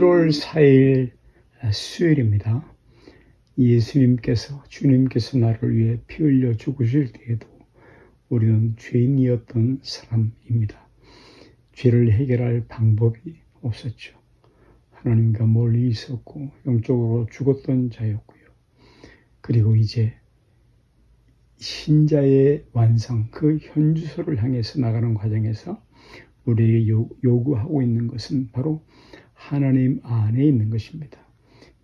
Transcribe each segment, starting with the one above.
7월 4일 수요일입니다. 예수님께서 주님께서 나를 위해 피 흘려 죽으실 때에도 우리는 죄인이었던 사람입니다. 죄를 해결할 방법이 없었죠. 하나님과 멀리 있었고 영적으로 죽었던 자였고요. 그리고 이제 신자의 완성, 그 현주소를 향해서 나가는 과정에서 우리에게 요구하고 있는 것은 바로 하나님 안에 있는 것입니다.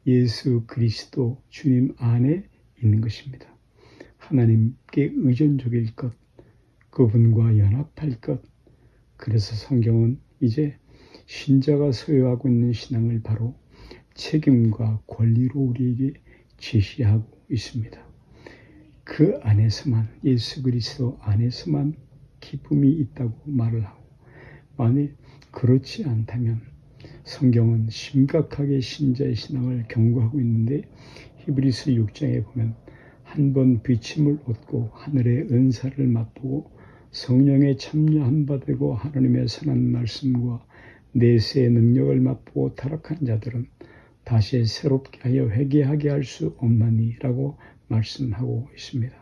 예수 그리스도 주님 안에 있는 것입니다. 하나님께 의존적일 것, 그분과 연합할 것. 그래서 성경은 이제 신자가 소유하고 있는 신앙을 바로 책임과 권리로 우리에게 제시하고 있습니다. 그 안에서만 예수 그리스도 안에서만 기쁨이 있다고 말을 하고 만일 그렇지 않다면 성경은 심각하게 신자의 신앙을 경고하고 있는데 히브리스 6장에 보면 한 번 비침을 얻고 하늘의 은사를 맛보고 성령에 참여한 바 되고 하나님의 선한 말씀과 내세의 능력을 맛보고 타락한 자들은 다시 새롭게 하여 회개하게 할 수 없나니라고 말씀하고 있습니다.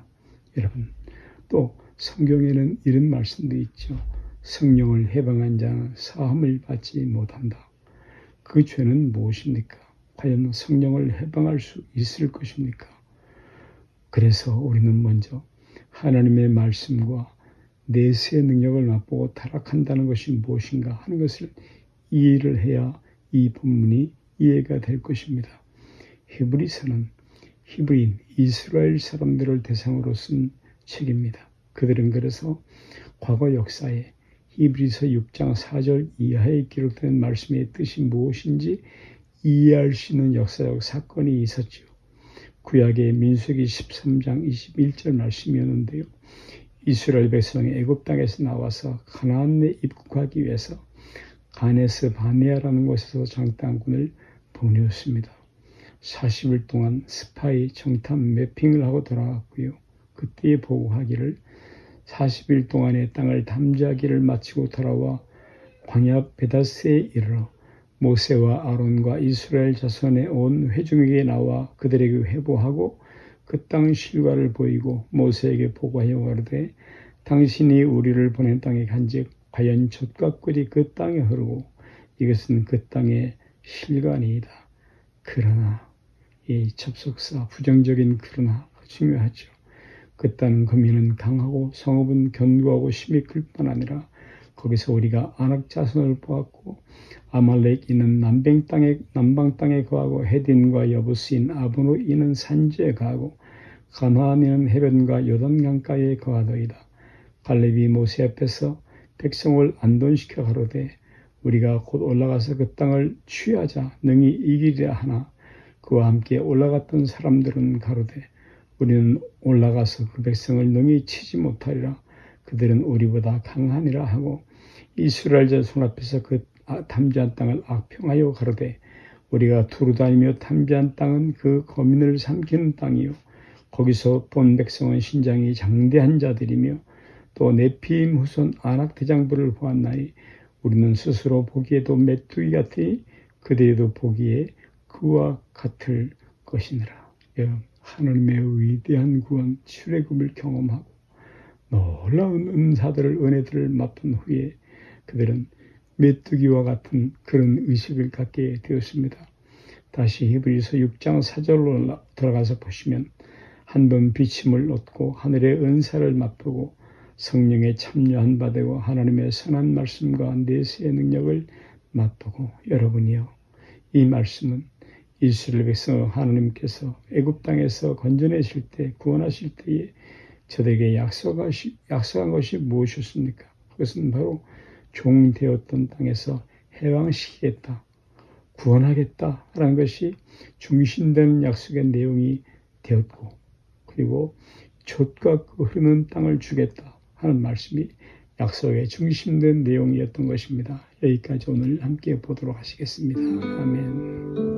여러분 또 성경에는 이런 말씀도 있죠. 성령을 해방한 자는 사함을 받지 못한다. 그 죄는 무엇입니까? 과연 성령을 해방할 수 있을 것입니까? 그래서 우리는 먼저 하나님의 말씀과 내세 능력을 맛보고 타락한다는 것이 무엇인가 하는 것을 이해를 해야 이 본문이 이해가 될 것입니다. 히브리서는 히브리인 이스라엘 사람들을 대상으로 쓴 책입니다. 그들은 그래서 과거 역사에 히브리서 6장 4절 이하에 기록된 말씀의 뜻이 무엇인지 이해할 수 있는 역사적 사건이 있었지요. 구약의 민수기 13장 21절 말씀이었는데요. 이스라엘 백성이 애굽 땅에서 나와서 가나안에 입국하기 위해서 가네스 바네아라는 곳에서 장단군을 보내었습니다. 40일 동안 스파이 정탐 매핑을 하고 돌아왔고요. 그때 보고하기를 40일 동안의 땅을 탐지하기를 마치고 돌아와 광야 베다스에 이르러 모세와 아론과 이스라엘 자손의 온 회중에게 나와 그들에게 회보하고 그 땅 실과를 보이고 모세에게 보고하여 가르되 당신이 우리를 보낸 땅에 간즉 과연 젖과 꿀이 그 땅에 흐르고 이것은 그 땅의 실관이다. 그러나 이 접속사 부정적인 그러나 중요하죠. 그땅 거민은 강하고 성읍은 견고하고 힘이 클뿐 아니라 거기서 우리가 안악 자손을 보았고 아말렉 이는 남방 땅에 남방 땅에 거하고 헤딘과 여부스인 아브노 이는 산지에 거하고 가나안이는 해변과 요단강가에 거하더이다. 갈렙이 모세 앞에서 백성을 안돈시켜 가로되 우리가 곧 올라가서 그 땅을 취하자 능히 이기리라 하나 그와 함께 올라갔던 사람들은 가로되 우리는 올라가서 그 백성을 능히 치지 못하리라. 그들은 우리보다 강하니라 하고 이스라엘 자손 앞에서 그 탐지한 땅을 악평하여 가로되 우리가 두루 다니며 탐지한 땅은 그 거민을 삼키는 땅이요. 거기서 본 백성은 신장이 장대한 자들이며 또 네피임 후손 아낙 대장부를 보았나니 우리는 스스로 보기에도 메뚜기 같으니 그들에도 보기에 그와 같을 것이니라. 하나님의 위대한 구원 출애굽을 경험하고 놀라운 은사들을 은혜들을 맛본 후에 그들은 메뚜기와 같은 그런 의식을 갖게 되었습니다. 다시 히브리서 6장 4절로 들어가서 보시면 한 번 비침을 얻고 하늘의 은사를 맛보고 성령에 참여한 바 되고 하나님의 선한 말씀과 내세의 능력을 맛보고 여러분이요 이 말씀은 이스라엘 백성 하나님께서 애굽 땅에서 건져내실 때 구원하실 때에 저에게 약속하시, 약속한 것이 무엇이었습니까? 그것은 바로 종 되었던 땅에서 해방시키겠다, 구원하겠다라는 것이 중심되는 약속의 내용이 되었고, 그리고 젖과 그 흐르는 땅을 주겠다 하는 말씀이 약속의 중심된 내용이었던 것입니다. 여기까지 오늘 함께 보도록 하시겠습니다. 아멘.